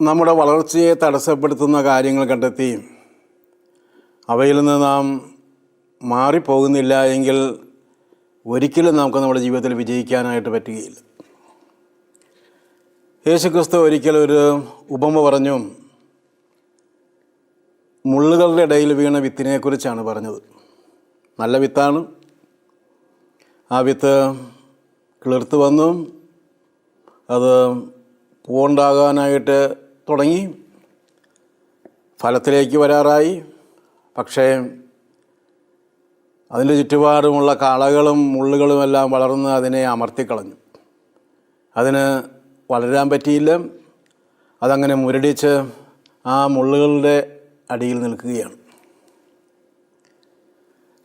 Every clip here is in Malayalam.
നമ്മുടെ വളർച്ചയെ തടസ്സപ്പെടുത്തുന്ന കാര്യങ്ങൾ കണ്ടെത്തി അവയിൽ നിന്ന് നാം മാറിപ്പോകുന്നില്ല എങ്കിൽ ഒരിക്കലും നമുക്ക് നമ്മുടെ ജീവിതത്തിൽ വിജയിക്കാനായിട്ട് പറ്റുകയില്ല. യേശുക്രിസ്തു ഒരിക്കലും ഒരു ഉപമ പറഞ്ഞു മുള്ളുകളുടെ ഇടയിൽ വീണ വിത്തിനെക്കുറിച്ചാണ് പറഞ്ഞത്. നല്ല വിത്താണ്. ആ വിത്ത് കിളിർത്ത് വന്നു. അത് പൂവുണ്ടാകാനായിട്ട് തുടങ്ങി. ഫലത്തിലേക്ക് വരാറായി. പക്ഷേ അതിന്റെ ചുറ്റുപാടുമുള്ള കളകളും മുള്ളുകളും എല്ലാം വളർന്ന് അതിനെ അമർത്തിക്കളഞ്ഞു. അതിന് വളരാൻ പറ്റിയില്ല. അതങ്ങനെ മുരടിച്ച് ആ മുള്ളുകളുടെ അടിയിൽ നിൽക്കുകയാണ്.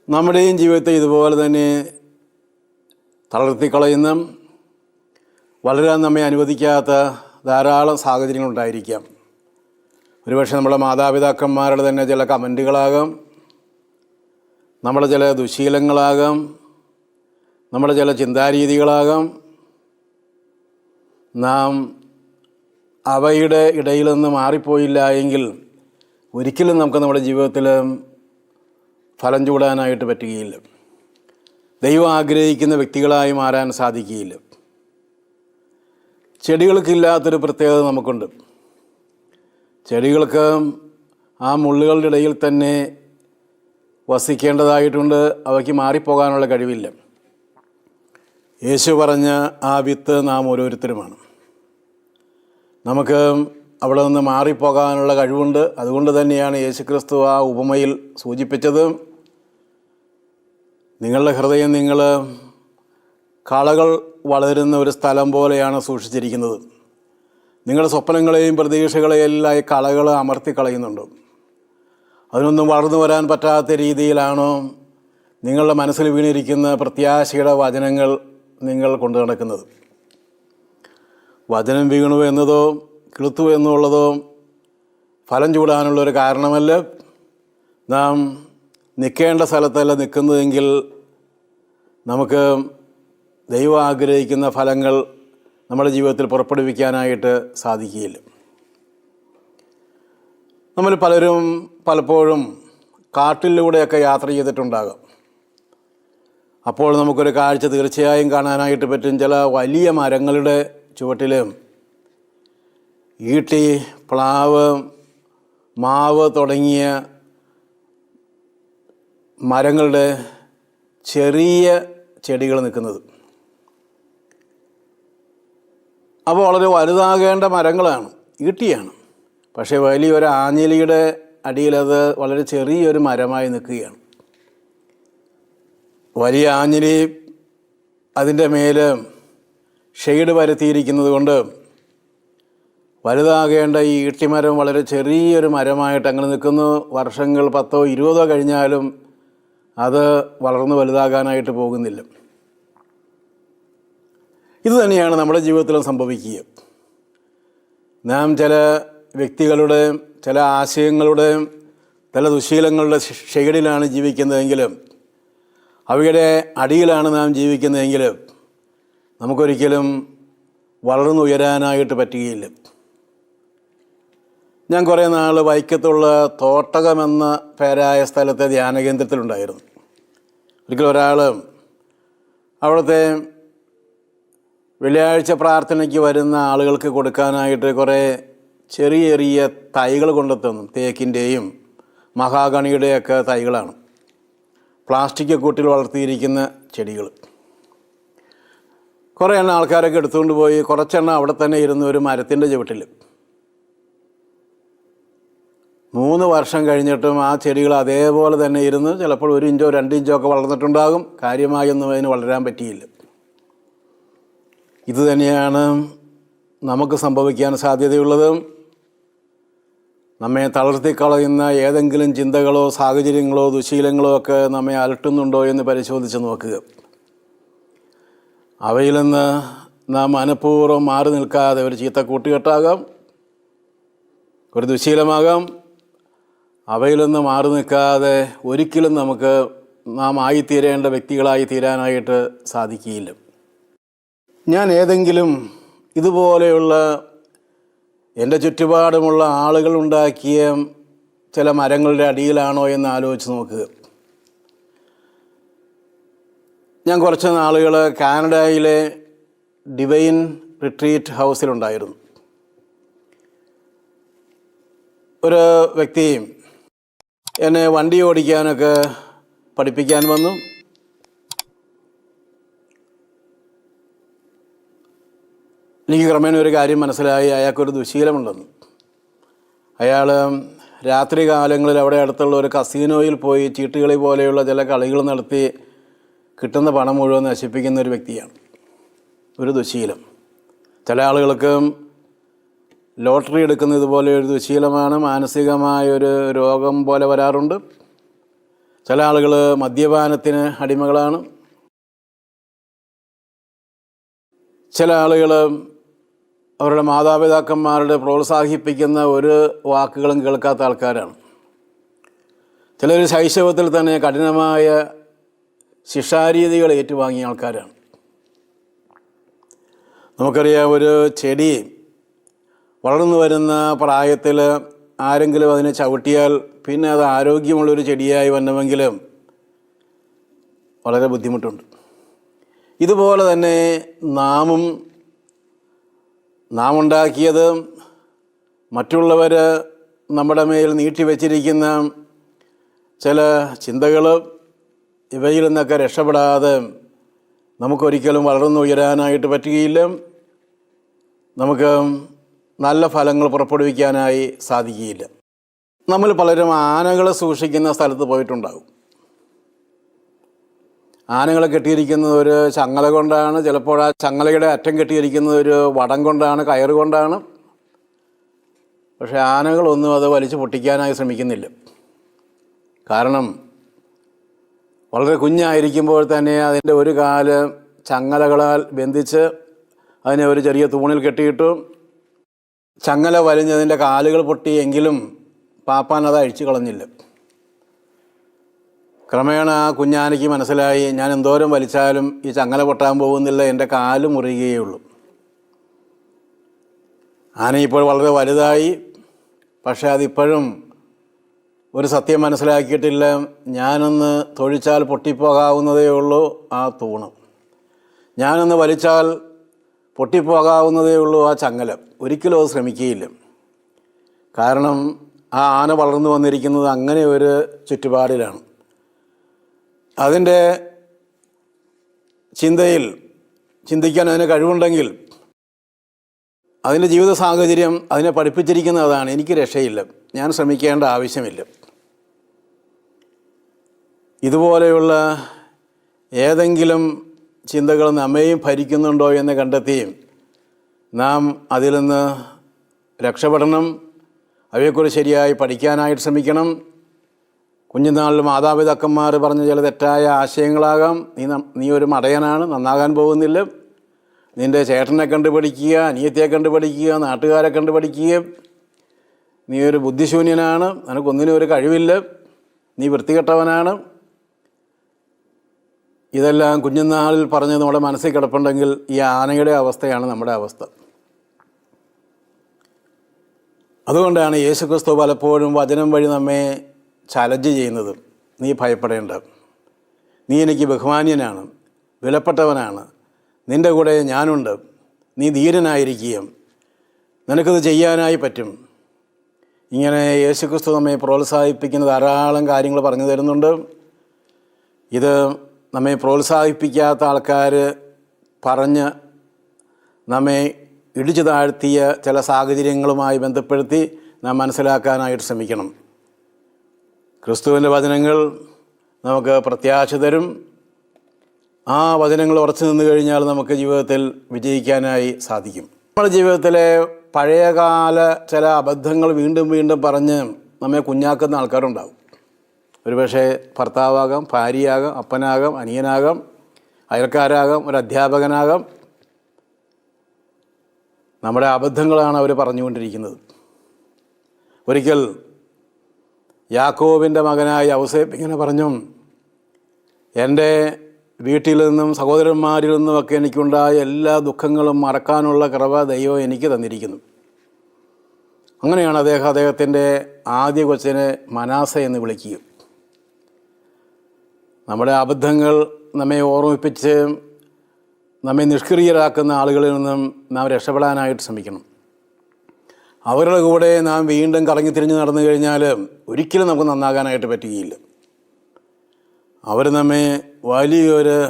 നമ്മുടെയും ജീവിതത്തെ ഇതുപോലെ തന്നെ തളർത്തിക്കളയുന്ന വളരാൻ നമ്മെ അനുവദിക്കാത്ത ധാരാളം സാഹചര്യങ്ങളുണ്ടായിരിക്കാം. ഒരുപക്ഷെ നമ്മുടെ മാതാപിതാക്കന്മാരുടെ തന്നെ ചില കമന്റുകളാകാം. നമ്മുടെ ചില ദുശീലങ്ങളാകാം. നമ്മുടെ ചില ചിന്താരീതികളാകാം. നാം അവയുടെ ഇടയിൽ നിന്ന് മാറിപ്പോയില്ല എങ്കിൽ ഒരിക്കലും നമുക്ക് നമ്മുടെ ജീവിതത്തിൽ ഫലം ചൂടാനായിട്ട് പറ്റുകയില്ല. ദൈവം ആഗ്രഹിക്കുന്ന വ്യക്തികളായി മാറാൻ സാധിക്കുകയില്ല. ചെടികൾക്കില്ലാത്തൊരു പ്രത്യേകത നമുക്കുണ്ട്. ചെടികൾക്ക് ആ മുള്ളുകളുടെ ഇടയിൽ തന്നെ വസിക്കേണ്ടതായിട്ടുണ്ട്. അവയ്ക്ക് മാറിപ്പോകാനുള്ള കഴിവില്ല. യേശു പറഞ്ഞ ആ വിത്ത് നാം ഓരോരുത്തരുമാണ്. നമുക്ക് അവിടെ നിന്ന് മാറിപ്പോകാനുള്ള കഴിവുണ്ട്. അതുകൊണ്ട് തന്നെയാണ് യേശുക്രിസ്തു ആ ഉപമയിൽ സൂചിപ്പിച്ചത്. നിങ്ങളുടെ ഹൃദയം നിങ്ങൾ കളകൾ വളരുന്ന ഒരു സ്ഥലം പോലെയാണ് സൂക്ഷിച്ചിരിക്കുന്നത്. നിങ്ങളുടെ സ്വപ്നങ്ങളെയും പ്രതീക്ഷകളെയും എല്ലാം ഈ കളകൾ അമർത്തി കളയുന്നുണ്ട്. അതിനൊന്നും വളർന്നു വരാൻ പറ്റാത്ത രീതിയിലാണോ നിങ്ങളുടെ മനസ്സിൽ വീണിരിക്കുന്ന പ്രത്യാശയുടെ വചനങ്ങൾ നിങ്ങൾ കൊണ്ടു നടക്കുന്നത്. വചനം വീണു എന്നതോ കിളുത്തു എന്നുള്ളതോ ഫലം ചൂടാനുള്ളൊരു കാരണമല്ല. നാം നിൽക്കേണ്ട സ്ഥലത്തല്ല നിൽക്കുന്നതെങ്കിൽ നമുക്ക് ദൈവം ആഗ്രഹിക്കുന്ന ഫലങ്ങൾ നമ്മുടെ ജീവിതത്തിൽ പുറപ്പെടുവിക്കാനായിട്ട് സാധിക്കുകയില്ല. നമ്മൾ പലരും പലപ്പോഴും കാട്ടിലൂടെയൊക്കെ യാത്ര ചെയ്തിട്ടുണ്ടാകാം. അപ്പോൾ നമുക്കൊരു കാഴ്ച തീർച്ചയായും കാണാനായിട്ട് പറ്റും. ചില വലിയ മരങ്ങളുടെ ചുവട്ടിൽ ഈട്ടി പ്ലാവ് മാവ് തുടങ്ങിയ മരങ്ങളുടെ ചെറിയ ചെടികൾ നിൽക്കുന്നത്. അപ്പോൾ വളരെ വലുതാകേണ്ട മരങ്ങളാണ് ഈട്ടിയാണ്. പക്ഷേ വലിയൊരു ആഞ്ഞിലിയുടെ അടിയിലത് വളരെ ചെറിയൊരു മരമായി നിൽക്കുകയാണ്. വലിയ ആഞ്ഞിലി അതിന്റെ മേൽ ഷെയ്ഡ് പരത്തിയിരിക്കുന്നത് കൊണ്ട് വലുതാകേണ്ട ഈ ഈട്ടിമരം വളരെ ചെറിയൊരു മരമായിട്ട് അങ്ങനെ നിൽക്കുന്നു. വർഷങ്ങൾ പത്തോ ഇരുപതോ കഴിഞ്ഞാലും അത് വളർന്ന് വലുതാകാനായിട്ട് പോകുന്നില്ല. ഇത് തന്നെയാണ് നമ്മുടെ ജീവിതത്തിലും സംഭവിക്കുക. നാം ചില വ്യക്തികളുടെ ചില ആശയങ്ങളുടെ ചില ദുശീലങ്ങളുടെ ഷെയ്ഡിലാണ് ജീവിക്കുന്നതെങ്കിലും അവയുടെ അടിയിലാണ് നാം ജീവിക്കുന്നതെങ്കിൽ നമുക്കൊരിക്കലും വളർന്നുയരാനായിട്ട് പറ്റുകയില്ല. ഞാൻ കുറേ നാൾ വൈക്കത്തുള്ള തോട്ടകം എന്ന പേരായ സ്ഥലത്തെ ധ്യാനകേന്ദ്രത്തിലുണ്ടായിരുന്നു. ഒരിക്കലും ഒരാൾ അവിടുത്തെ വെള്ളിയാഴ്ച പ്രാർത്ഥനയ്ക്ക് വരുന്ന ആളുകൾക്ക് കൊടുക്കാനായിട്ട് കുറേ ചെറിയ ചെറിയ തൈകൾ കൊണ്ടെത്തുന്നു. തേക്കിന്റെയും മഹാഗണിയുടെയൊക്കെ തൈകളാണ്. പ്ലാസ്റ്റിക് കൂട്ടിൽ വളർത്തിയിരിക്കുന്ന ചെടികൾ. കുറേ എണ്ണം ആൾക്കാരൊക്കെ എടുത്തുകൊണ്ട് പോയി. കുറച്ചെണ്ണം അവിടെ തന്നെ ഇരുന്ന് ഒരു മരത്തിന്റെ ചുവട്ടിൽ. മൂന്ന് വർഷം കഴിഞ്ഞിട്ടും ആ ചെടികൾ അതേപോലെ തന്നെ ഇരുന്ന് ചിലപ്പോൾ ഒരു ഇഞ്ചോ രണ്ട് ഇഞ്ചോ ഒക്കെ വളർന്നിട്ടുണ്ടാകും. കാര്യമായൊന്നും അതിന് വളരാൻ പറ്റിയില്ല. ഇത് തന്നെയാണ് നമുക്ക് സംഭവിക്കാൻ സാധ്യതയുള്ളത്. നമ്മെ തളർത്തിക്കളയുന്ന ഏതെങ്കിലും ചിന്തകളോ സാഹചര്യങ്ങളോ ദുശീലങ്ങളോ ഒക്കെ നമ്മെ അലട്ടുന്നുണ്ടോ എന്ന് പരിശോധിച്ച് നോക്കുക. അവയിൽ നിന്ന് നാം മനഃപൂർവം മാറി നിൽക്കാതെ ഒരു ചീത്ത കൂട്ടുകെട്ടാകാം ഒരു ദുശീലമാകാം. അവയിൽ നിന്ന് മാറി നിൽക്കാതെ ഒരിക്കലും നമുക്ക് നാം ആയിത്തീരേണ്ട വ്യക്തികളായി തീരാനായിട്ട് സാധിക്കുകയില്ല. ഞാൻ ഏതെങ്കിലും ഇതുപോലെയുള്ള എന്റെ ചുറ്റുപാടുമുള്ള ആളുകൾ ഉണ്ടാക്കിയ ചില മരങ്ങളുടെ അടിയിലാണോ എന്ന് ആലോചിച്ച് നോക്കുക ഞാൻ കുറച്ച് നാളുകൾ കാനഡയിലെ ഡിവൈൻ റിട്രീറ്റ് ഹൗസിലുണ്ടായിരുന്നു. ഒരു വ്യക്തിയും എന്നെ വണ്ടി ഓടിക്കാനൊക്കെ പഠിപ്പിക്കാൻ വന്നു. എനിക്ക് ക്രമേണ ഒരു കാര്യം മനസ്സിലായി. അയാൾക്കൊരു ദുശീലമുണ്ടെന്ന്. അയാൾ രാത്രി കാലങ്ങളിൽ അവിടെ അടുത്തുള്ള ഒരു കസീനോയിൽ പോയി ചീട്ടുകളി പോലെയുള്ള ചില കളികൾ നടത്തി കിട്ടുന്ന പണം മുഴുവൻ നശിപ്പിക്കുന്ന ഒരു വ്യക്തിയാണ്. ഒരു ദുശീലം. ചില ആളുകൾക്ക് ലോട്ടറി എടുക്കുന്ന ഇതുപോലെ ഒരു ദുശീലമാണ് മാനസികമായ ഒരു രോഗം പോലെ വരാറുണ്ട്. ചില ആളുകൾ മദ്യപാനത്തിന് അടിമകളാണ്. ചില ആളുകൾ അവരുടെ മാതാപിതാക്കന്മാരുടെ പ്രോത്സാഹിപ്പിക്കുന്ന ഒരു വാക്കുകളും കേൾക്കാത്ത ആൾക്കാരാണ്. ചിലർ ശൈശവത്തിൽ തന്നെ കഠിനമായ ശിക്ഷാരീതികൾ ഏറ്റുവാങ്ങിയ ആൾക്കാരാണ്. നമുക്കറിയാം ഒരു ചെടി വളർന്നു വരുന്ന പ്രായത്തിൽ ആരെങ്കിലും അതിനെ ചവിട്ടിയാൽ പിന്നെ അത് ആരോഗ്യമുള്ളൊരു ചെടിയായി വരണമെങ്കിലും വളരെ ബുദ്ധിമുട്ടുണ്ട്. ഇതുപോലെ തന്നെ നാമും നാം ഉണ്ടാക്കിയത് മറ്റുള്ളവർ നമ്മുടെ മേൽ നീട്ടിവെച്ചിരിക്കുന്ന ചില ചിന്തകൾ ഇവയിൽ നിന്നൊക്കെ രക്ഷപ്പെടാതെ നമുക്കൊരിക്കലും വളർന്നു വളർന്നുയരാനായിട്ട് പറ്റുകയില്ല. നമുക്ക് നല്ല ഫലങ്ങൾ പുറപ്പെടുവിക്കാനായി സാധിക്കുകയില്ല. നമ്മൾ പലരും ആനകളെ സൂക്ഷിക്കുന്ന സ്ഥലത്ത് പോയിട്ടുണ്ടാകും. ആനകളെ കെട്ടിയിരിക്കുന്നത് ഒരു ചങ്ങല കൊണ്ടാണ്. ചിലപ്പോൾ ആ ചങ്ങലയുടെ അറ്റം കെട്ടിയിരിക്കുന്നത് ഒരു വടം കൊണ്ടാണ് കയറ് കൊണ്ടാണ്. പക്ഷേ ആനകളൊന്നും അത് വലിച്ചു പൊട്ടിക്കാനായി ശ്രമിക്കുന്നില്ല. കാരണം വളരെ കുഞ്ഞായിരിക്കുമ്പോൾ തന്നെ അതിന്റെ ഒരു കാൽ ചങ്ങലകളാൽ ബന്ധിച്ച് അതിനെ ഒരു ചെറിയ തൂണിൽ കെട്ടിയിട്ടു ചങ്ങല വലിഞ്ഞതിന്റെ കാലുകൾ പൊട്ടിയെങ്കിലും പാപ്പാൻ അത് അഴിച്ചു കളഞ്ഞില്ല. ക്രമേണ ആ കുഞ്ഞാനയ്ക്ക് മനസ്സിലായി ഞാൻ എന്തോരം വലിച്ചാലും ഈ ചങ്ങല പൊട്ടാൻ പോകുന്നില്ല എന്റെ കാൽ മുറിയുകയുള്ളൂ ആന ഇപ്പോൾ വളരെ വലുതായി പക്ഷേ അതിപ്പോഴും ഒരു സത്യം മനസ്സിലാക്കിയിട്ടില്ല. ഞാനൊന്ന് തൊഴിച്ചാൽ പൊട്ടിപ്പോകാവുന്നതേ ഉള്ളൂ ആ തൂണ്. ഞാനൊന്ന് വലിച്ചാൽ പൊട്ടിപ്പോകാവുന്നതേ ഉള്ളൂ ആ ചങ്ങല. ഒരിക്കലും അത് ശ്രമിക്കുകയില്ല. കാരണം ആ ആന വളർന്നു വന്നിരിക്കുന്നത് അങ്ങനെ ഒരു ചുറ്റുപാടിലാണ്. അതിന്റെ ചിന്തയിൽ ചിന്തിക്കാൻ അതിന് കഴിവുണ്ടെങ്കിൽ അതിന്റെ ജീവിത സാഹചര്യം അതിനെ പഠിപ്പിച്ചിരിക്കുന്നതാണ് എനിക്ക് രക്ഷയില്ല. ഞാൻ ശ്രമിക്കേണ്ട ആവശ്യമില്ല. ഇതുപോലെയുള്ള ഏതെങ്കിലും ചിന്തകൾ നമ്മെയും ഭരിക്കുന്നുണ്ടോ എന്ന് കണ്ടെത്തിയും നാം അതിൽ നിന്ന് രക്ഷപ്പെടണം. അവയെക്കുറിച്ച് ശരിയായി പഠിക്കാനായിട്ട് ശ്രമിക്കണം. കുഞ്ഞുനാളിൽ മാതാപിതാക്കന്മാർ പറഞ്ഞ ചില തെറ്റായ ആശയങ്ങളാകാം. നീ നീ ഒരു മടയനാണ് നന്നാകാൻ പോകുന്നില്ല. നിന്റെ ചേട്ടനെ കണ്ട് പഠിക്കുക അനിയത്തിയെ കണ്ട് പഠിക്കുക നാട്ടുകാരെ കണ്ട് പഠിക്കുക നീ ഒരു ബുദ്ധിശൂന്യനാണ് നിനക്കൊന്നിനും ഒരു കഴിവില്ല. നീ വൃത്തികെട്ടവനാണ്. ഇതെല്ലാം കുഞ്ഞുനാളിൽ പറഞ്ഞ് നമ്മുടെ മനസ്സിൽ കിടപ്പുണ്ടെങ്കിൽ ഈ ആനയുടെ അവസ്ഥയാണ് നമ്മുടെ അവസ്ഥ. അതുകൊണ്ടാണ് യേശുക്രിസ്തു പലപ്പോഴും വചനം വഴി നമ്മെ ചലഞ്ച് ചെയ്യുന്നത്. നീ ഭയപ്പെടേണ്ട. നീ എനിക്ക് ബഹുമാന്യനാണ്. വിലപ്പെട്ടവനാണ്. നിന്റെ കൂടെ ഞാനുണ്ട്. നീ ധീരനായിരിക്കുകയും നിനക്കത് ചെയ്യാനായി പറ്റും. ഇങ്ങനെ യേശുക്രിസ്തു നമ്മെ പ്രോത്സാഹിപ്പിക്കുന്ന ധാരാളം കാര്യങ്ങൾ പറഞ്ഞു തരുന്നുണ്ട്. ഇത് നമ്മെ പ്രോത്സാഹിപ്പിക്കാത്ത ആൾക്കാർ പറഞ്ഞ് നമ്മെ ഇടിച്ചു താഴ്ത്തിയ ചില സാഹചര്യങ്ങളുമായി ബന്ധപ്പെടുത്തി നാം മനസ്സിലാക്കാനായിട്ട് ശ്രമിക്കണം. ക്രിസ്തുവിന്റെ വചനങ്ങൾ നമുക്ക് പ്രത്യാശ തരും. ആ വചനങ്ങൾ ഉറച്ചു നിന്ന് കഴിഞ്ഞാൽ നമുക്ക് ജീവിതത്തിൽ വിജയിക്കാനായി സാധിക്കും. നമ്മുടെ ജീവിതത്തിലെ പഴയകാല ചില അബദ്ധങ്ങൾ വീണ്ടും വീണ്ടും പറഞ്ഞ് നമ്മെ കുഞ്ഞാക്കുന്ന ആൾക്കാരുണ്ടാവും. ഒരുപക്ഷെ ഭർത്താവാകാം ഭാര്യയാകാം അപ്പനാകാം അനിയനാകാം അയൽക്കാരാകാം ഒരു അധ്യാപകനാകാം. നമ്മുടെ അബദ്ധങ്ങളാണ് അവർ പറഞ്ഞുകൊണ്ടിരിക്കുന്നത്. ഒരിക്കൽ യാക്കോബിന്റെ മകനായ ഔസേപ്പ് ഇങ്ങനെ പറഞ്ഞു എന്റെ വീട്ടിൽ നിന്നും സഹോദരന്മാരിൽ നിന്നുമൊക്കെ എനിക്കുണ്ടായ എല്ലാ ദുഃഖങ്ങളും മറക്കാനുള്ള കൃപ ദൈവം എനിക്ക് തന്നിരിക്കുന്നു. അങ്ങനെയാണ് അദ്ദേഹം അദ്ദേഹത്തിന്റെ ആദ്യ കൊച്ചിനെ മനാസ എന്ന് വിളിക്കുക. നമ്മുടെ അബദ്ധങ്ങൾ നമ്മെ ഓർമ്മിപ്പിച്ച് നമ്മെ നിഷ്ക്രിയരാക്കുന്ന ആളുകളിൽ നിന്നും നാം രക്ഷപ്പെടാനായിട്ട് ശ്രമിക്കണം. അവരുടെ കൂടെ നാം വീണ്ടും കറങ്ങി തിരിഞ്ഞ് നടന്നു കഴിഞ്ഞാൽ ഒരിക്കലും നമുക്ക് നന്നാകാനായിട്ട് പറ്റുകയില്ല. അവർ നമ്മെ വലിയൊരു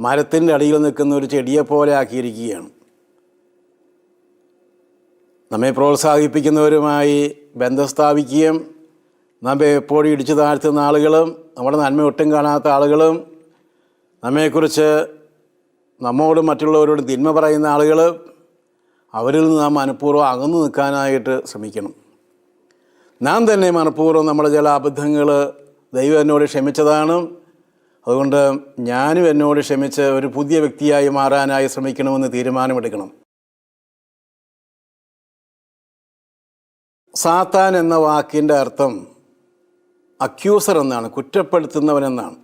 മരത്തിന്റെ അടിയിൽ നിൽക്കുന്ന ഒരു ചെടിയെ പോലെ ആക്കിയിരിക്കുകയാണ്. നമ്മെ പ്രോത്സാഹിപ്പിക്കുന്നവരുമായി ബന്ധം സ്ഥാപിക്കുകയും നമ്മെ എപ്പോഴും ഇടിച്ചു താഴ്ത്തുന്ന ആളുകളും നമ്മുടെ നന്മ ഒട്ടും കാണാത്ത ആളുകളും നമ്മെക്കുറിച്ച് നമ്മോടും മറ്റുള്ളവരോടും തിന്മ പറയുന്ന ആളുകൾ അവരിൽ നിന്ന് നാം മനഃപൂർവം അകന്നു നിൽക്കാനായിട്ട് ശ്രമിക്കണം. നാം തന്നെ മനഃപൂർവം നമ്മുടെ ചില അബദ്ധങ്ങൾ ദൈവം എന്നോട് ക്ഷമിച്ചതാണ്. അതുകൊണ്ട് ഞാനും എന്നോട് ക്ഷമിച്ച് ഒരു പുതിയ വ്യക്തിയായി മാറാനായി ശ്രമിക്കണമെന്ന് തീരുമാനമെടുക്കണം. സാത്താൻ എന്ന വാക്കിന്റെ അർത്ഥം അക്യൂസർ എന്നാണ് കുറ്റപ്പെടുത്തുന്നവനെന്നാണ്.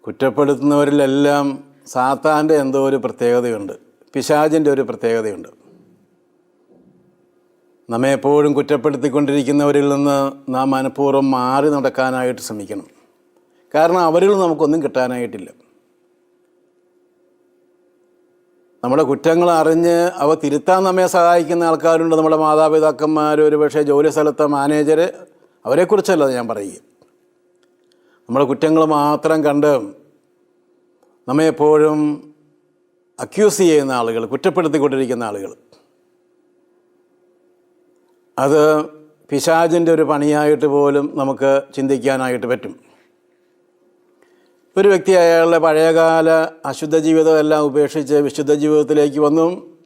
കുറ്റപ്പെടുത്തുന്നവരിലെല്ലാം സാത്താന്റെ എന്തോ ഒരു പ്രത്യേകതയുണ്ട്. പിശാചിന്റെ ഒരു പ്രത്യേകതയുണ്ട്. നമ്മെ എപ്പോഴും കുറ്റപ്പെടുത്തിക്കൊണ്ടിരിക്കുന്നവരിൽ നിന്ന് നാം മനഃപൂർവം മാറി നടക്കാനായിട്ട് ശ്രമിക്കണം. കാരണം അവരിൽ നമുക്കൊന്നും കിട്ടാനായിട്ടില്ല. നമ്മുടെ കുറ്റങ്ങൾ അറിഞ്ഞ് അവ തിരുത്താൻ നമ്മെ സഹായിക്കുന്ന ആൾക്കാരുണ്ട്. നമ്മുടെ മാതാപിതാക്കന്മാർ ഒരുപക്ഷെ ജോലി സ്ഥലത്തെ മാനേജർ അവരെക്കുറിച്ചല്ല ഞാൻ പറയുക. നമ്മുടെ കുറ്റങ്ങൾ മാത്രം കണ്ട് നമ്മെ എപ്പോഴും അക്യൂസ് ചെയ്യുന്ന ആളുകൾ കുറ്റപ്പെടുത്തിക്കൊണ്ടിരിക്കുന്ന ആളുകൾ. അത് പിശാചിന്റെ ഒരു പണിയായിട്ട് പോലും നമുക്ക് ചിന്തിക്കാനായിട്ട് പറ്റും. ഒരു വ്യക്തി അയാളുടെ പഴയകാല അശുദ്ധ ജീവിതമെല്ലാം ഉപേക്ഷിച്ച് വിശുദ്ധ ജീവിതത്തിലേക്ക് വന്നു.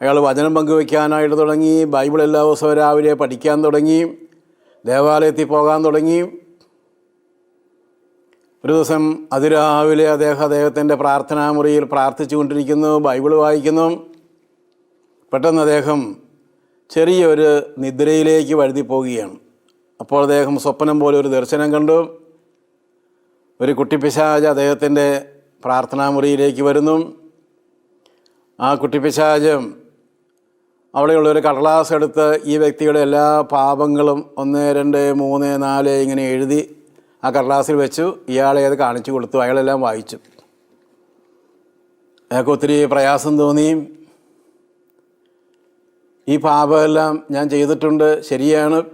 അയാൾ വചനം പങ്കുവയ്ക്കാനായിട്ട് തുടങ്ങി ബൈബിൾ എല്ലാ ദിവസവും രാവിലെ പഠിക്കാൻ തുടങ്ങി ദേവാലയത്തിൽ പോകാൻ തുടങ്ങി. ഒരു ദിവസം അതിരാവിലെ അദ്ദേഹം അദ്ദേഹത്തിന്റെ പ്രാർത്ഥനാ മുറിയിൽ പ്രാർത്ഥിച്ചു കൊണ്ടിരിക്കുന്നു ബൈബിൾ വായിക്കുന്നു. പെട്ടെന്ന് അദ്ദേഹം ചെറിയൊരു നിദ്രയിലേക്ക് വഴുതിപ്പോവുകയാണ്. അപ്പോൾ അദ്ദേഹം സ്വപ്നം പോലെ ഒരു ദർശനം കണ്ടു. ഒരു കുട്ടിപ്പിശാജ് അദ്ദേഹത്തിന്റെ പ്രാർത്ഥനാ മുറിയിലേക്ക് വരുന്നു. ആ കുട്ടിപ്പിശാജ് അവിടെയുള്ള ഒരു കടലാസ് എടുത്ത് ഈ വ്യക്തിയുടെ എല്ലാ പാപങ്ങളും ഒന്ന് രണ്ട് മൂന്ന് നാല് ഇങ്ങനെ എഴുതി ആ കടലാസിൽ വെച്ചു ഇയാളെ അത് കാണിച്ചു കൊടുത്തു അയാളെല്ലാം വായിച്ചു. അയാൾക്ക് ഒത്തിരി പ്രയാസം തോന്നി ഈ പാപമെല്ലാം ഞാൻ ചെയ്തിട്ടുണ്ട് ശരിയാണ്.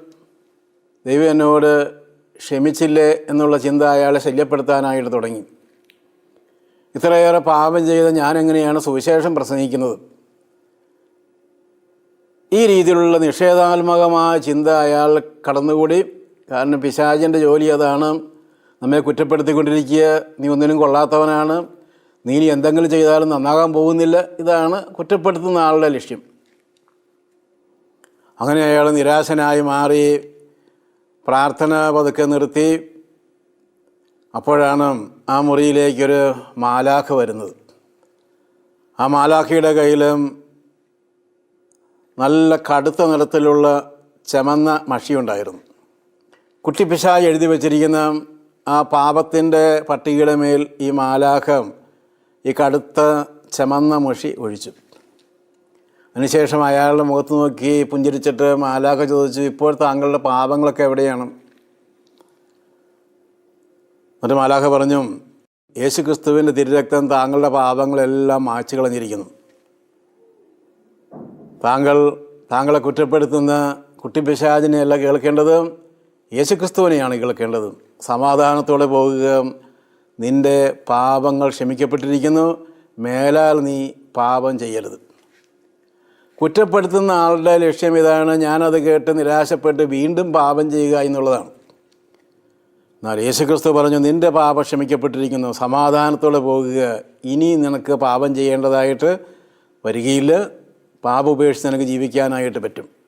ദൈവം എന്നോട് ക്ഷമിച്ചില്ലേ എന്നുള്ള ചിന്ത അയാളെ ശല്യപ്പെടുത്താനായിട്ട് തുടങ്ങി. ഇത്രയേറെ പാപം ചെയ്ത് ഞാൻ എങ്ങനെയാണ് സുവിശേഷം പ്രസംഗിക്കുന്നത്? ഈ രീതിയിലുള്ള നിഷേധാത്മകമായ ചിന്ത അയാൾ കടന്നുകൂടി. കാരണം പിശാചിന്റെ ജോലി അതാണ്. നമ്മെ കുറ്റപ്പെടുത്തിക്കൊണ്ടിരിക്കുക നീ ഒന്നിനും കൊള്ളാത്തവനാണ്. നീ ഇനി എന്തെങ്കിലും ചെയ്താലും നന്നാകാൻ പോകുന്നില്ല. ഇതാണ് കുറ്റപ്പെടുത്തുന്ന ആളുടെ ലക്ഷ്യം. അങ്ങനെ അയാൾ നിരാശനായി മാറി പ്രാർത്ഥന പതുക്കെ നിർത്തി. അപ്പോഴാണ് ആ മുറിയിലേക്കൊരു മാലാഖ വരുന്നത്. ആ മാലാഖയുടെ കയ്യിലും നല്ല കടുത്ത നിറത്തിലുള്ള ചമന്ന മഷിയുണ്ടായിരുന്നു. കുട്ടിപ്പിശായി എഴുതി വച്ചിരിക്കുന്ന ആ പാപത്തിന്റെ പട്ടികയുടെ മേൽ ഈ മാലാഖം ഈ കടുത്ത ചമന്ന മുഷി ഒഴിച്ചു. അതിനുശേഷം അയാളുടെ മുഖത്ത് നോക്കി പുഞ്ചിരിച്ചിട്ട് മാലാഖ ചോദിച്ചു ഇപ്പോൾ താങ്കളുടെ പാപങ്ങളൊക്കെ എവിടെയാണ്? എന്നിട്ട് മാലാഖ പറഞ്ഞു യേശു ക്രിസ്തുവിന്റെ തിരുരക്തം താങ്കളുടെ പാപങ്ങളെല്ലാം മാച്ചു കളഞ്ഞിരിക്കുന്നു. താങ്കൾ താങ്കളെ കുറ്റപ്പെടുത്തുന്ന കുട്ടിപ്പിശാചിനെയല്ല കേൾക്കേണ്ടത്? യേശുക്രിസ്തുവിനെയാണ് കേൾക്കേണ്ടത് സമാധാനത്തോടെ പോകുക നിന്റെ പാപങ്ങൾ ക്ഷമിക്കപ്പെട്ടിരിക്കുന്നു മേലാൽ നീ പാപം ചെയ്യരുത്. കുറ്റപ്പെടുത്തുന്ന ആളുടെ ലക്ഷ്യം ഇതാണ് ഞാനത് കേട്ട് നിരാശപ്പെട്ട് വീണ്ടും പാപം ചെയ്യുക എന്നുള്ളതാണ്. എന്നാൽ യേശുക്രിസ്തു പറഞ്ഞു നിന്റെ പാപം ക്ഷമിക്കപ്പെട്ടിരിക്കുന്നു സമാധാനത്തോടെ പോകുക. ഇനി നിനക്ക് പാപം ചെയ്യേണ്ടതായിട്ട് വരികയില്ല. പാപം ഉപേക്ഷിച്ച് നിനക്ക് ജീവിക്കാനായിട്ട് പറ്റും.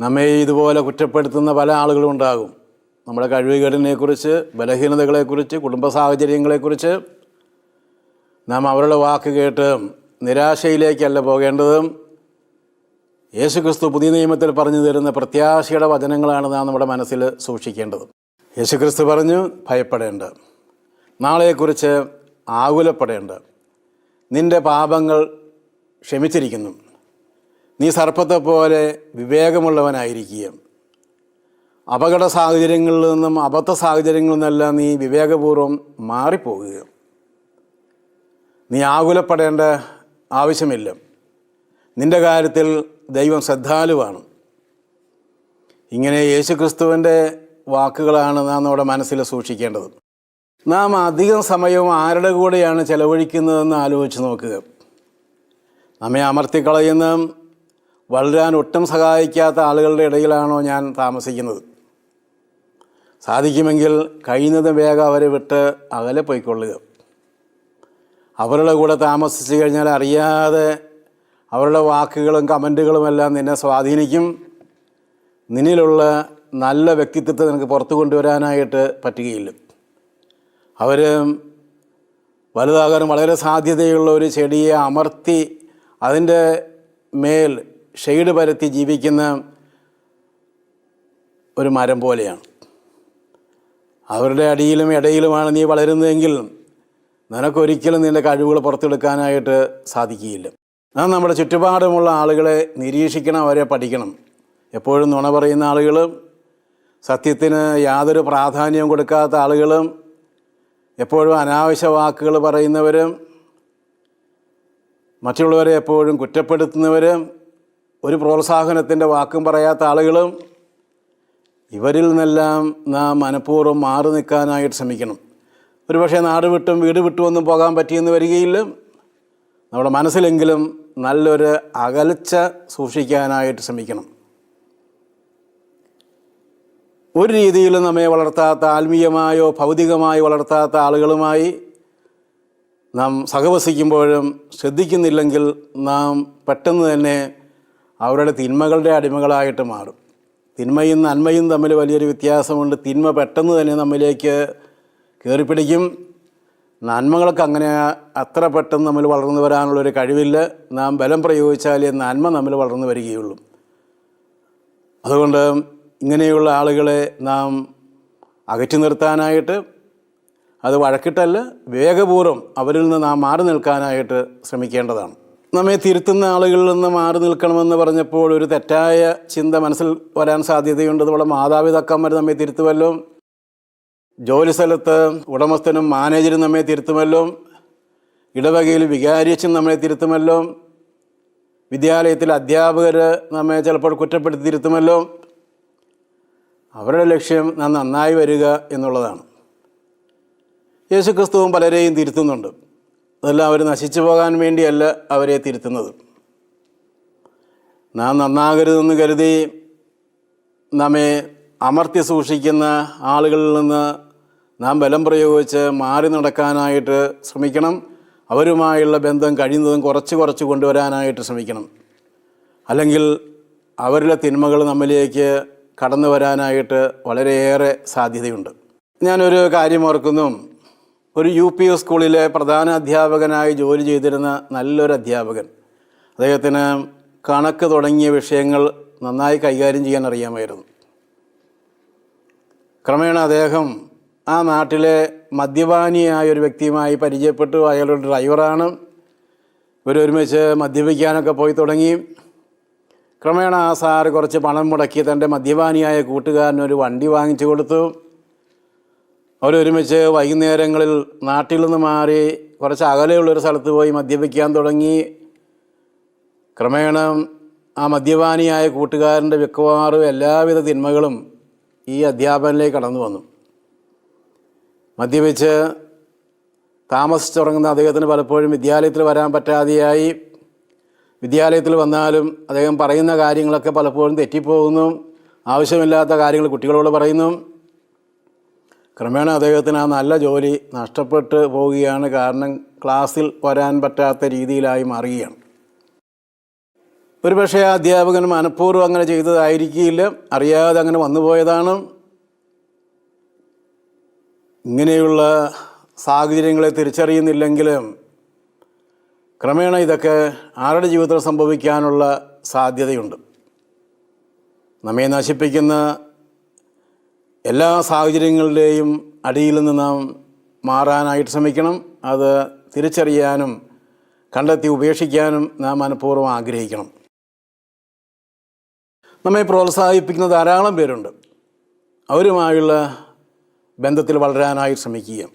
നമ്മെ ഇതുപോലെ കുറ്റപ്പെടുത്തുന്ന പല ആളുകളും ഉണ്ടാകും. നമ്മുടെ കഴിവുകേടിനെക്കുറിച്ച് ബലഹീനതകളെക്കുറിച്ച് കുടുംബ സാഹചര്യങ്ങളെക്കുറിച്ച് നാം അവരുടെ വാക്ക് കേട്ട് നിരാശയിലേക്കല്ല പോകേണ്ടത്. യേശുക്രിസ്തു പുതിയ നിയമത്തിൽ പറഞ്ഞു തരുന്ന പ്രത്യാശയുടെ വചനങ്ങളാണ് നാം നമ്മുടെ മനസ്സിൽ സൂക്ഷിക്കേണ്ടത്. യേശുക്രിസ്തു പറഞ്ഞു ഭയപ്പെടേണ്ട. നാളെക്കുറിച്ച് ആകുലപ്പെടേണ്ട. നിന്റെ പാപങ്ങൾ ക്ഷമിച്ചിരിക്കുന്നു. നീ സർപ്പത്തെ പോലെ വിവേകമുള്ളവനായിരിക്കുക അപകട സാഹചര്യങ്ങളിൽ നിന്നും അബദ്ധ സാഹചര്യങ്ങളിൽ നിന്നെല്ലാം നീ വിവേകപൂർവം മാറിപ്പോകുക നീ ആകുലപ്പെടേണ്ട ആവശ്യമില്ല. നിന്റെ കാര്യത്തിൽ ദൈവം ശ്രദ്ധാലുവാണ്. ഇങ്ങനെ യേശുക്രിസ്തുവിന്റെ വാക്കുകളാണ് നാം നമ്മുടെ മനസ്സിൽ സൂക്ഷിക്കേണ്ടത്. നാം അധികം സമയവും ആരുടെ കൂടെയാണ് ചെലവഴിക്കുന്നതെന്ന് ആലോചിച്ച് നോക്കുക. നമ്മെ അമർത്തിക്കളയുന്ന വളരാൻ ഒട്ടും സഹായിക്കാത്ത ആളുകളുടെ ഇടയിലാണോ ഞാൻ താമസിക്കുന്നത്. സാധിക്കുമെങ്കിൽ കഴിയുന്നതും വേഗം അവരെ വിട്ട് അകലെ പോയിക്കൊള്ളുക. അവരുടെ കൂടെ താമസിച്ചു കഴിഞ്ഞാൽ അറിയാതെ അവരുടെ വാക്കുകളും കമന്റുകളും എല്ലാം നിന്നെ സ്വാധീനിക്കും. നിന്നിലുള്ള നല്ല വ്യക്തിത്വത്തെ നിനക്ക് പുറത്തു കൊണ്ടുവരാനായിട്ട് പറ്റുകയില്ല. അവർ വലുതാകാൻ വളരെ സാധ്യതയുള്ള ഒരു ചെടിയെ അമർത്തി അതിന്റെ മേൽ ഷെയ്ഡ് പരത്തി ജീവിക്കുന്ന ഒരു മരം പോലെയാണ്. അവരുടെ അടിയിലും ഇടയിലുമാണ് നീ വളരുന്നതെങ്കിൽ നിനക്കൊരിക്കലും നിന്റെ കഴിവുകൾ പുറത്തെടുക്കാനായിട്ട് സാധിക്കുകയില്ല. നാം നമ്മുടെ ചുറ്റുപാടുമുള്ള ആളുകളെ നിരീക്ഷിക്കണം അവരെ പഠിക്കണം. എപ്പോഴും നുണ പറയുന്ന ആളുകൾ സത്യത്തിന് യാതൊരു പ്രാധാന്യവും കൊടുക്കാത്ത ആളുകളും എപ്പോഴും അനാവശ്യ വാക്കുകൾ പറയുന്നവരും മറ്റുള്ളവരെ എപ്പോഴും കുറ്റപ്പെടുത്തുന്നവരും ഒരു പ്രോത്സാഹനത്തിന്റെ വാക്കും പറയാത്ത ആളുകളും ഇവരിൽ നിന്നെല്ലാം നാം മനഃപൂർവം മാറി നിൽക്കാനായിട്ട് ശ്രമിക്കണം. ഒരുപക്ഷെ നാട് വിട്ടും വീട് വിട്ടും ഒന്നും പോകാൻ പറ്റിയെന്ന് വരികയില്ല. നമ്മുടെ മനസ്സിലെങ്കിലും നല്ലൊരു അകൽച്ച സൂക്ഷിക്കാനായിട്ട് ശ്രമിക്കണം. ഒരു രീതിയിലും നമ്മെ വളർത്താത്ത ആത്മീയമായോ ഭൗതികമായോ വളർത്താത്ത ആളുകളുമായി നാം സഹവസിക്കുമ്പോഴും ശ്രദ്ധിക്കുന്നില്ലെങ്കിൽ നാം പെട്ടെന്ന് തന്നെ അവരുടെ തിന്മകളുടെ അടിമകളായിട്ട് മാറും. തിന്മയും നന്മയും തമ്മിൽ വലിയൊരു വ്യത്യാസമുണ്ട്. തിന്മ പെട്ടെന്ന് തന്നെ നമ്മിലേക്ക് കയറിപ്പിടിക്കും നന്മകൾക്ക് അങ്ങനെ അത്ര പെട്ടെന്ന് നമ്മൾ വളർന്നു വരാനുള്ളൊരു കഴിവില്ല. നാം ബലം പ്രയോഗിച്ചാലേ നന്മ നമ്മൾ വളർന്നു വരികയുള്ളൂ. അതുകൊണ്ട് ഇങ്ങനെയുള്ള ആളുകളെ നാം അകറ്റി നിർത്താനായിട്ട് അത് വഴക്കിട്ടല്ല വേഗപൂർവം അവരിൽ നിന്ന് നാം മാറി നിൽക്കാനായിട്ട് ശ്രമിക്കേണ്ടതാണ്. നമ്മെ തിരുത്തുന്ന ആളുകളിൽ നിന്ന് മാറി നിൽക്കണമെന്ന് പറഞ്ഞപ്പോൾ ഒരു തെറ്റായ ചിന്ത മനസ്സിൽ വരാൻ സാധ്യതയുണ്ട്. അതുപോലെ മാതാപിതാക്കന്മാർ നമ്മെ തിരുത്തുമല്ലോ. ജോലി സ്ഥലത്ത് ഉടമസ്ഥനും മാനേജരും നമ്മെ തിരുത്തുമല്ലോ. ഇടവകയിൽ വികാരിയച്ഛൻ നമ്മെ തിരുത്തുമല്ലോ. വിദ്യാലയത്തിൽ അധ്യാപകർ നമ്മെ ചിലപ്പോൾ കുറ്റപ്പെടുത്തി തിരുത്തുമല്ലോ. അവരുടെ ലക്ഷ്യം നാം നന്നായി വരിക എന്നുള്ളതാണ്. യേശുക്രിസ്തുവും പലരെയും തിരുത്തുന്നുണ്ട്. അതെല്ലാം അവർ നശിച്ചു പോകാൻ വേണ്ടിയല്ല അവരെ തിരുത്തുന്നത്. നാം നന്നാകരുതെന്ന് കരുതി നമ്മെ അമർത്തി സൂക്ഷിക്കുന്ന ആളുകളിൽ നിന്ന് നാം ബലം പ്രയോഗിച്ച് മാറി നടക്കാനായിട്ട് ശ്രമിക്കണം. അവരുമായുള്ള ബന്ധം കഴിയുന്നതും കുറച്ച് കുറച്ച് കൊണ്ടുവരാനായിട്ട് ശ്രമിക്കണം. അല്ലെങ്കിൽ അവരുടെ തിന്മകൾ നമ്മിലേക്ക് കടന്നു വരാനായിട്ട് വളരെയേറെ സാധ്യതയുണ്ട്. ഞാനൊരു കാര്യം ഓർക്കുന്നു. ഒരു യു പി സ്കൂളിലെ പ്രധാന അധ്യാപകനായി ജോലി ചെയ്തിരുന്ന നല്ലൊരു അധ്യാപകൻ. അദ്ദേഹത്തിന് കണക്ക് തുടങ്ങിയ വിഷയങ്ങൾ നന്നായി കൈകാര്യം ചെയ്യാൻ അറിയാമായിരുന്നു. ക്രമേണ അദ്ദേഹം ആ നാട്ടിലെ മദ്യപാനിയായ ഒരു വ്യക്തിയുമായി പരിചയപ്പെട്ടു. അയാളൊരു ഡ്രൈവറാണ്. ഇവരൊരുമിച്ച് മദ്യപിക്കാനൊക്കെ പോയി തുടങ്ങി. ക്രമേണ ആ സാറ് കുറച്ച് പണം മുടക്കി തന്റെ മദ്യപാനിയായ കൂട്ടുകാരനൊരു വണ്ടി വാങ്ങിച്ചു കൊടുത്തു. അവരൊരുമിച്ച് വൈകുന്നേരങ്ങളിൽ നാട്ടിൽ നിന്ന് മാറി കുറച്ച് അകലെയുള്ളൊരു സ്ഥലത്ത് പോയി മദ്യപിക്കാൻ തുടങ്ങി. ക്രമേണ ആ മദ്യപാനിയായ കൂട്ടുകാരന്റെ മിക്കവാറും എല്ലാവിധ തിന്മകളും ഈ അധ്യാപനിലേക്ക് കടന്നു വന്നു. മദ്യപിച്ച് താമസിച്ചുറങ്ങുന്ന അദ്ദേഹത്തിന് പലപ്പോഴും വിദ്യാലയത്തിൽ വരാൻ പറ്റാതെയായി. വിദ്യാലയത്തിൽ വന്നാലും അദ്ദേഹം പറയുന്ന കാര്യങ്ങളൊക്കെ പലപ്പോഴും തെറ്റിപ്പോകുന്നു. ആവശ്യമില്ലാത്ത കാര്യങ്ങൾ കുട്ടികളോട് പറയുന്നു. ക്രമേണ അദ്ദേഹത്തിന് ആ നല്ല ജോലി നഷ്ടപ്പെട്ട് പോവുകയാണ് കാരണം ക്ലാസ്സിൽ വരാൻ പറ്റാത്ത രീതിയിലായി മാറുകയാണ്. ഒരുപക്ഷെ ആ അധ്യാപകൻ മനഃപൂർവം അങ്ങനെ ചെയ്തതായിരിക്കില്ല. അറിയാതെ അങ്ങനെ വന്നുപോയതാണ് ഇങ്ങനെയുള്ള സാഹചര്യങ്ങളെ തിരിച്ചറിയുന്നില്ലെങ്കിലും ക്രമേണ ഇതൊക്കെ ആരുടെ ജീവിതത്തിൽ സംഭവിക്കാനുള്ള സാധ്യതയുണ്ട്. നമ്മെ നശിപ്പിക്കുന്ന എല്ലാ സാഹചര്യങ്ങളുടെയും അടിയിൽ നിന്ന് നാം മാറാനായിട്ട് ശ്രമിക്കണം. അത് തിരിച്ചറിയാനും കണ്ടെത്തി ഉപേക്ഷിക്കാനും നാം മനഃപൂർവം ആഗ്രഹിക്കണം. നമ്മെ പ്രോത്സാഹിപ്പിക്കുന്ന ധാരാളം പേരുണ്ട്. അവരുമായുള്ള ബന്ധത്തിൽ വളരാനായി ശ്രമിക്കുക.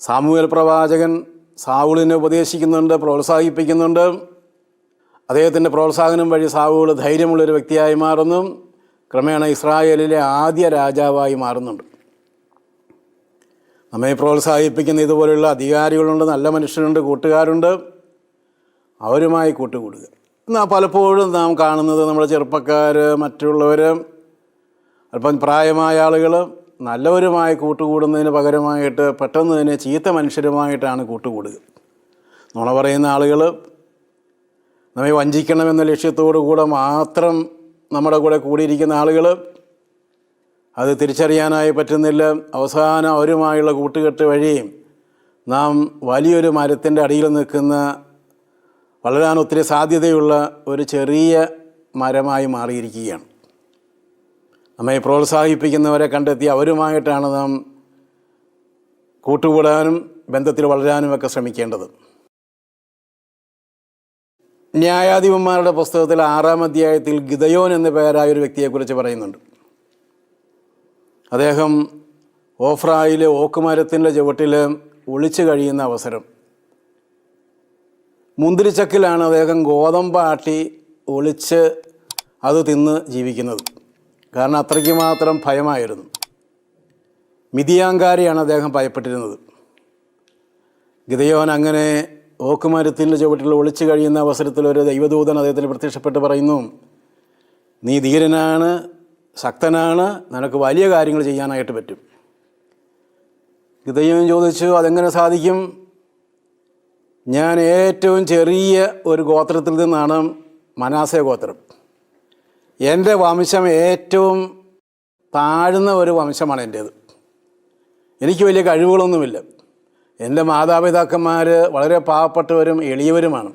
സാമൂഹ്യ പ്രവാചകൻ സാവുളിനെ ഉപദേശിക്കുന്നുണ്ട് പ്രോത്സാഹിപ്പിക്കുന്നുണ്ട്. അദ്ദേഹത്തിന്റെ പ്രോത്സാഹനം വഴി സാവുൾ ധൈര്യമുള്ളൊരു വ്യക്തിയായി മാറുന്നു. ക്രമേണ ഇസ്രായേലിലെ ആദ്യ രാജാവായി മാറുന്നുണ്ട്. നമ്മെ പ്രോത്സാഹിപ്പിക്കുന്ന ഇതുപോലെയുള്ള അധികാരികളുണ്ട് നല്ല മനുഷ്യരുണ്ട് കൂട്ടുകാരുണ്ട്. അവരുമായി കൂട്ടുകൂടുക. എന്നാൽ പലപ്പോഴും നാം കാണുന്നത് നമ്മുടെ ചെറുപ്പക്കാർ മറ്റുള്ളവർ അല്പം പ്രായമായ ആളുകൾ നല്ലവരുമായി കൂട്ടുകൂടുന്നതിന് പകരമായിട്ട് പെട്ടെന്ന് തന്നെ ചീത്ത മനുഷ്യരുമായിട്ടാണ് കൂട്ടുകൂടുക. നുണ പറയുന്ന ആളുകൾ നമ്മെ വഞ്ചിക്കണമെന്ന ലക്ഷ്യത്തോടു കൂടെ മാത്രം നമ്മുടെ കൂടെ കൂടിയിരിക്കുന്ന ആളുകൾ അത് തിരിച്ചറിയാനായി പറ്റുന്നില്ല. അവസാനം അവരുമായുള്ള കൂട്ടുകെട്ട് വഴി നാം വലിയൊരു മരത്തിന്റെ അടിയിൽ നിൽക്കുന്ന വളരാൻ ഒത്തിരി സാധ്യതയുള്ള ഒരു ചെറിയ മരമായി മാറിയിരിക്കുകയാണ്. നമ്മെ പ്രോത്സാഹിപ്പിക്കുന്നവരെ കണ്ടെത്തി അവരുമായിട്ടാണ് നാം കൂട്ടുകൂടാനും ബന്ധത്തിൽ വളരാനുമൊക്കെ ശ്രമിക്കേണ്ടത്. ന്യായാധിപന്മാരുടെ പുസ്തകത്തിൽ ആറാം അധ്യായത്തിൽ ഗിതയോൻ എന്ന പേരായ ഒരു വ്യക്തിയെക്കുറിച്ച് പറയുന്നുണ്ട്. അദ്ദേഹം ഓഫ്രായിലെ ഓക്കുമരത്തിന്റെ ചുവട്ടിൽ ഒളിച്ചു കഴിയുന്ന അവസരം. മുന്തിരിച്ചക്കിലാണ് അദ്ദേഹം ഗോതമ്പാട്ടി ഒളിച്ച് അത് തിന്ന് ജീവിക്കുന്നത്. കാരണം അത്രയ്ക്ക് മാത്രം ഭയമായിരുന്നു. മിതിയാങ്കാരിയാണ് അദ്ദേഹം ഭയപ്പെട്ടിരുന്നത്. ഗിതയോൻ അങ്ങനെ ഓക്കുമരത്തിന്റെ ചുവട്ടിൽ ഒളിച്ചു കഴിയുന്ന അവസരത്തിൽ ഒരു ദൈവദൂതൻ അദ്ദേഹത്തിന് പ്രത്യക്ഷപ്പെട്ട് പറയുന്നു നീ ധീരനാണ് ശക്തനാണ് നിനക്ക് വലിയ കാര്യങ്ങൾ ചെയ്യാനായിട്ട് പറ്റും. ഗിതയോൻ ചോദിച്ചു അതെങ്ങനെ സാധിക്കും? ഞാൻ ഏറ്റവും ചെറിയ ഒരു ഗോത്രത്തിൽ നിന്നാണ് മനാസയ ഗോത്രം. എന്റെ വംശം ഏറ്റവും താഴ്ന്ന ഒരു വംശമാണ് എന്റേത്. എനിക്ക് വലിയ കഴിവുകളൊന്നുമില്ല. എന്റെ മാതാപിതാക്കന്മാർ വളരെ പാവപ്പെട്ടവരും എളിയവരുമാണ്.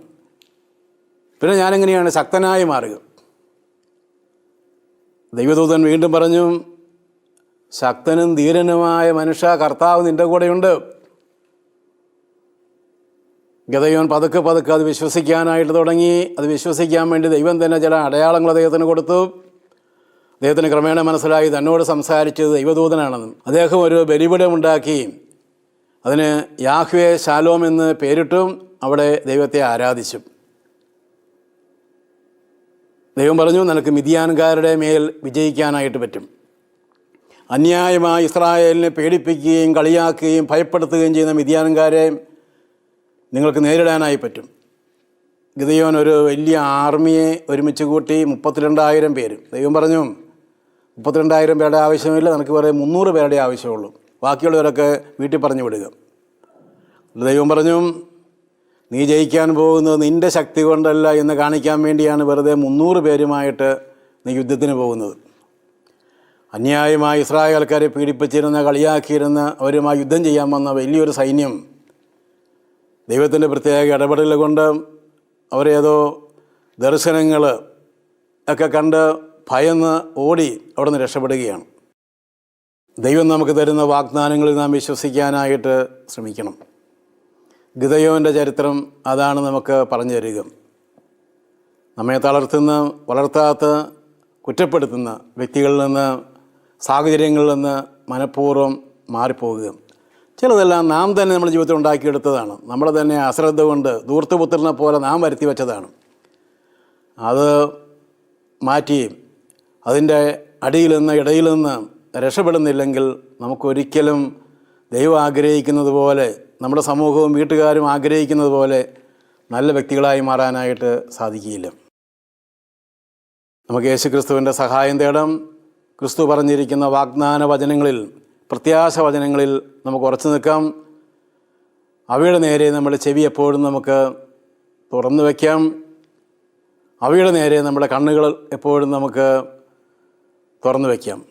പിന്നെ ഞാനെങ്ങനെയാണ് ശക്തനായി മാറുക? ദൈവദൂതൻ വീണ്ടും പറഞ്ഞു ശക്തനും ധീരനുമായ മനുഷ്യ കർത്താവ് നിന്റെ കൂടെയുണ്ട്. ഗതയോൻ പതുക്കെ പതുക്കെ അത് വിശ്വസിക്കാനായിട്ട് തുടങ്ങി. അത് വിശ്വസിക്കാൻ വേണ്ടി ദൈവം തന്നെ ചില അടയാളങ്ങൾ അദ്ദേഹത്തിന് കൊടുത്തു. അദ്ദേഹത്തിന് ക്രമേണ മനസ്സിലായി തന്നോട് സംസാരിച്ചത് ദൈവദൂതനാണെന്നും. അദ്ദേഹം ഒരു ബലിപിടമുണ്ടാക്കി അതിന് യാഹ്വേ ശാലോം എന്ന് പേരിട്ടും അവിടെ ദൈവത്തെ ആരാധിച്ചു. ദൈവം പറഞ്ഞു നിനക്ക് മിതിയാൻകാരുടെ മേൽ വിജയിക്കാനായിട്ട് പറ്റും. അന്യായമായി ഇസ്രായേലിനെ പേടിപ്പിക്കുകയും കളിയാക്കുകയും ഭയപ്പെടുത്തുകയും ചെയ്യുന്ന മിതിയാൻകാരെ നിങ്ങൾക്ക് നേരിടാനായി പറ്റും. ഗിതയോൻ ഒരു വലിയ ആർമിയെ ഒരുമിച്ച് കൂട്ടി മുപ്പത്തിരണ്ടായിരം പേര്. ദൈവം പറഞ്ഞു മുപ്പത്തിരണ്ടായിരം പേരുടെ ആവശ്യമില്ല നിനക്ക് വേറെ മുന്നൂറ് പേരുടെ ആവശ്യമുള്ളൂ. ബാക്കിയുള്ളവരൊക്കെ വീട്ടിൽ പറഞ്ഞു വിടുക. ദൈവം പറഞ്ഞു നീ ജയിക്കാൻ പോകുന്നത് നിന്റെ ശക്തി കൊണ്ടല്ല എന്ന് കാണിക്കാൻ വേണ്ടിയാണ് വെറുതെ മുന്നൂറ് പേരുമായിട്ട് നീ യുദ്ധത്തിന് പോകുന്നത്. അന്യായമായി ഇസ്രായേൽ ആൾക്കാരെ പീഡിപ്പിച്ചിരുന്ന കളിയാക്കിയിരുന്ന അവരുമായി യുദ്ധം ചെയ്യാൻ വന്ന വലിയൊരു സൈന്യം ദൈവത്തിന്റെ പ്രത്യേക ഇടപെടൽ കൊണ്ട് അവരേതോ ദർശനങ്ങൾ ഒക്കെ കണ്ട് ഭയന്ന് ഓടി അവിടെ നിന്ന് രക്ഷപ്പെടുകയാണ്. ദൈവം നമുക്ക് തരുന്ന വാഗ്ദാനങ്ങളിൽ നാം വിശ്വസിക്കാനായിട്ട് ശ്രമിക്കണം. ഗിതയോന്റെ ചരിത്രം അതാണ് നമുക്ക് പറഞ്ഞു തരിക. നമ്മെ തളർത്തുന്ന വളർത്താത്ത കുറ്റപ്പെടുത്തുന്ന വ്യക്തികളിൽ നിന്ന് സാഹചര്യങ്ങളിൽ നിന്ന് മനഃപൂർവം മാറിപ്പോകുക. ചിലതെല്ലാം നാം തന്നെ നമ്മുടെ ജീവിതത്തിൽ ഉണ്ടാക്കിയെടുത്തതാണ്. നമ്മൾ തന്നെ അശ്രദ്ധ കൊണ്ട് ദൂർത്തുപുത്രനെ പോലെ നാം വരുത്തി വെച്ചതാണ്. അത് മാറ്റി അതിന്റെ അടിയിൽ നിന്ന് ഇടയിൽ നിന്ന് രക്ഷപ്പെടുന്നില്ലെങ്കിൽ നമുക്കൊരിക്കലും ദൈവം ആഗ്രഹിക്കുന്നത് പോലെ നമ്മുടെ സമൂഹവും വീട്ടുകാരും ആഗ്രഹിക്കുന്നത് പോലെ നല്ല വ്യക്തികളായി മാറാനായിട്ട് സാധിക്കുകയില്ല. നമുക്ക് യേശു ക്രിസ്തുവിന്റെ സഹായം തേടാം. ക്രിസ്തു പറഞ്ഞിരിക്കുന്ന വാഗ്ദാന വചനങ്ങളിൽ പ്രത്യാശ വചനങ്ങളിൽ നമുക്ക് ഉറച്ചു നിൽക്കാം. അവയുടെ നേരെ നമ്മുടെ ചെവി എപ്പോഴും നമുക്ക് തുറന്നു വയ്ക്കാം. അവയുടെ നേരെ നമ്മുടെ കണ്ണുകൾ എപ്പോഴും നമുക്ക് തുറന്നു വയ്ക്കാം.